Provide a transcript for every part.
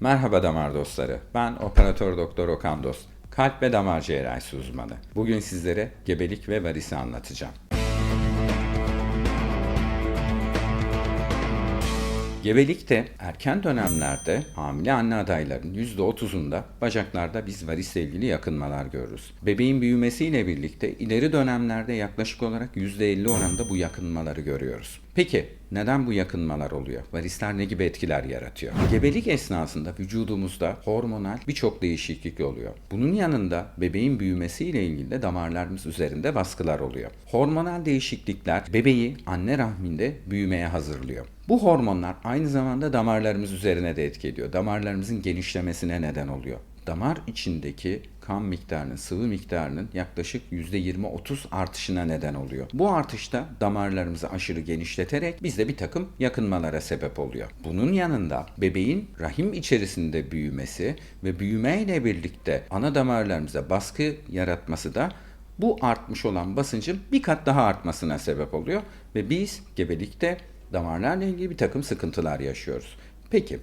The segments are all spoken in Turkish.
Merhaba damar dostları. Ben operatör doktor Okan Dost. Kalp ve damar cerrahisi uzmanı. Bugün sizlere gebelik ve varisi anlatacağım. Gebelikte erken dönemlerde hamile anne adayların %30'unda bacaklarda biz varisle ilgili yakınmalar görürüz. Bebeğin büyümesiyle birlikte ileri dönemlerde yaklaşık olarak %50 oranında bu yakınmaları görüyoruz. Peki neden bu yakınmalar oluyor? Varisler ne gibi etkiler yaratıyor? Gebelik esnasında vücudumuzda hormonal birçok değişiklik oluyor. Bunun yanında bebeğin büyümesiyle ilgili de damarlarımız üzerinde baskılar oluyor. Hormonal değişiklikler bebeği anne rahminde büyümeye hazırlıyor. Bu hormonlar aynı zamanda damarlarımız üzerine de etki ediyor. Damarlarımızın genişlemesine neden oluyor. Damar içindeki kan miktarının, sıvı miktarının yaklaşık %20-30 artışına neden oluyor. Bu artışta damarlarımızı aşırı genişleterek bizde bir takım yakınmalara sebep oluyor. Bunun yanında bebeğin rahim içerisinde büyümesi ve büyümeyle birlikte ana damarlarımıza baskı yaratması da bu artmış olan basıncın bir kat daha artmasına sebep oluyor ve biz gebelikte damarlarla ilgili bir takım sıkıntılar yaşıyoruz. Peki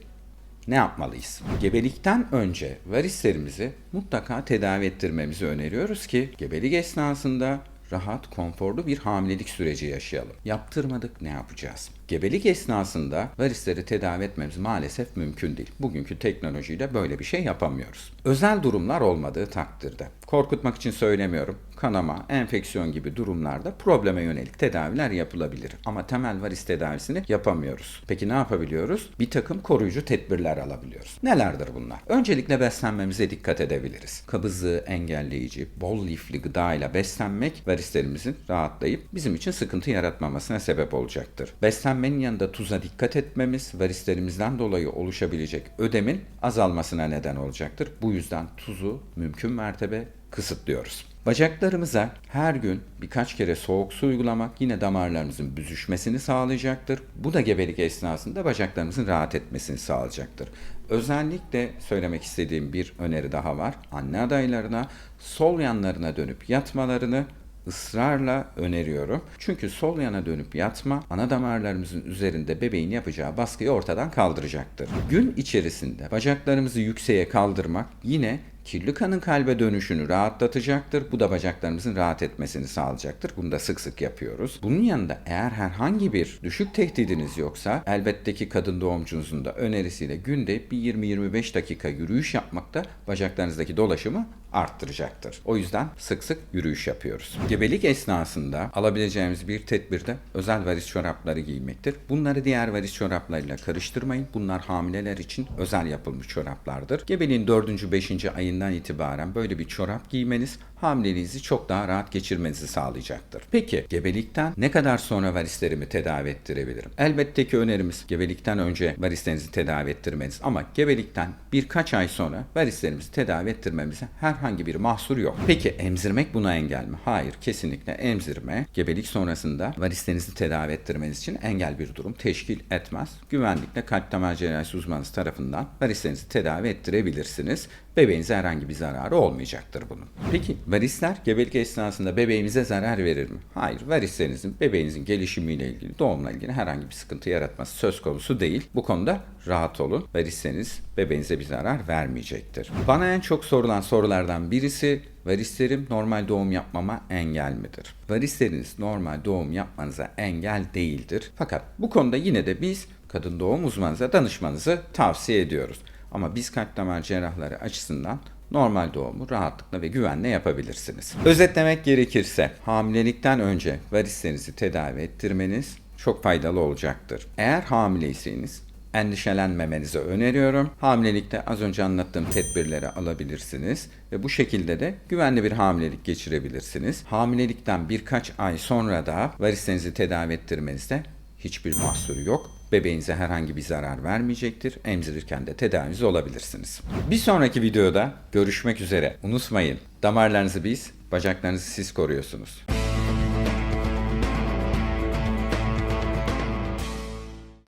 ne yapmalıyız? Gebelikten önce varislerimizi mutlaka tedavi ettirmemizi öneriyoruz ki gebelik esnasında rahat, konforlu bir hamilelik süreci yaşayalım. Yaptırmadık ne yapacağız? Gebelik esnasında varisleri tedavi etmemiz maalesef mümkün değil. Bugünkü teknolojiyle böyle bir şey yapamıyoruz. Özel durumlar olmadığı takdirde. Korkutmak için söylemiyorum. Kanama, enfeksiyon gibi durumlarda probleme yönelik tedaviler yapılabilir. Ama temel varis tedavisini yapamıyoruz. Peki ne yapabiliyoruz? Bir takım koruyucu tedbirler alabiliyoruz. Nelerdir bunlar? Öncelikle beslenmemize dikkat edebiliriz. Kabızlığı engelleyici, bol lifli gıda ile beslenmek varislerimizin rahatlayıp bizim için sıkıntı yaratmamasına sebep olacaktır. Beslenmenin yanında tuza dikkat etmemiz varislerimizden dolayı oluşabilecek ödemin azalmasına neden olacaktır. Bu yüzden tuzu mümkün mertebe kısıtlıyoruz. Bacaklarımıza her gün birkaç kere soğuk su uygulamak yine damarlarımızın büzüşmesini sağlayacaktır. Bu da gebelik esnasında bacaklarımızın rahat etmesini sağlayacaktır. Özellikle söylemek istediğim bir öneri daha var. Anne adaylarına sol yanlarına dönüp yatmalarını ısrarla öneriyorum. Çünkü sol yana dönüp yatma ana damarlarımızın üzerinde bebeğin yapacağı baskıyı ortadan kaldıracaktır. Gün içerisinde bacaklarımızı yükseğe kaldırmak yine kirli kanın kalbe dönüşünü rahatlatacaktır. Bu da bacaklarımızın rahat etmesini sağlayacaktır. Bunu da sık sık yapıyoruz. Bunun yanında eğer herhangi bir düşük tehdidiniz yoksa elbette ki kadın doğumcunuzun da önerisiyle günde bir 20-25 dakika yürüyüş yapmak da bacaklarınızdaki dolaşımı arttıracaktır. O yüzden sık sık yürüyüş yapıyoruz. Gebelik esnasında alabileceğimiz bir tedbir de özel varis çorapları giymektir. Bunları diğer varis çoraplarıyla karıştırmayın. Bunlar hamileler için özel yapılmış çoraplardır. Gebeliğin 4. 5. ayından itibaren böyle bir çorap giymeniz hamileliğinizi çok daha rahat geçirmenizi sağlayacaktır. Peki gebelikten ne kadar sonra varislerimi tedavi ettirebilirim? Elbette ki önerimiz gebelikten önce varislerinizi tedavi ettirmeniz ama gebelikten birkaç ay sonra varislerimizi tedavi ettirmemize herhangi bir mahsur yok. Peki emzirmek buna engel mi? Hayır kesinlikle emzirme gebelik sonrasında varislerinizi tedavi ettirmeniz için engel bir durum teşkil etmez. Güvenlikle kalp damar cerrahisi uzmanınız tarafından varislerinizi tedavi ettirebilirsiniz. Bebeğinize herhangi bir zararı olmayacaktır bunun. Peki varisler gebelik esnasında bebeğimize zarar verir mi? Hayır. Varislerinizin bebeğinizin gelişimiyle ilgili, doğumla ilgili herhangi bir sıkıntı yaratması söz konusu değil. Bu konuda rahat olun. Varisleriniz bebeğinize bir zarar vermeyecektir. Bana en çok sorulan sorulardan birisi varislerim normal doğum yapmama engel midir? Varisleriniz normal doğum yapmanıza engel değildir. Fakat bu konuda yine de biz kadın doğum uzmanınıza danışmanızı tavsiye ediyoruz. Ama biz kalp damar cerrahları açısından normal doğumu rahatlıkla ve güvenle yapabilirsiniz. Özetlemek gerekirse hamilelikten önce varislerinizi tedavi ettirmeniz çok faydalı olacaktır. Eğer hamileyseniz endişelenmemenizi öneriyorum. Hamilelikte az önce anlattığım tedbirleri alabilirsiniz ve bu şekilde de güvenli bir hamilelik geçirebilirsiniz. Hamilelikten birkaç ay sonra da varislerinizi tedavi ettirmenizde hiçbir mahsuru yok. Bebeğinize herhangi bir zarar vermeyecektir. Emzirirken de tedaviniz olabilirsiniz. Bir sonraki videoda görüşmek üzere. Unutmayın damarlarınızı biz, bacaklarınızı siz koruyorsunuz.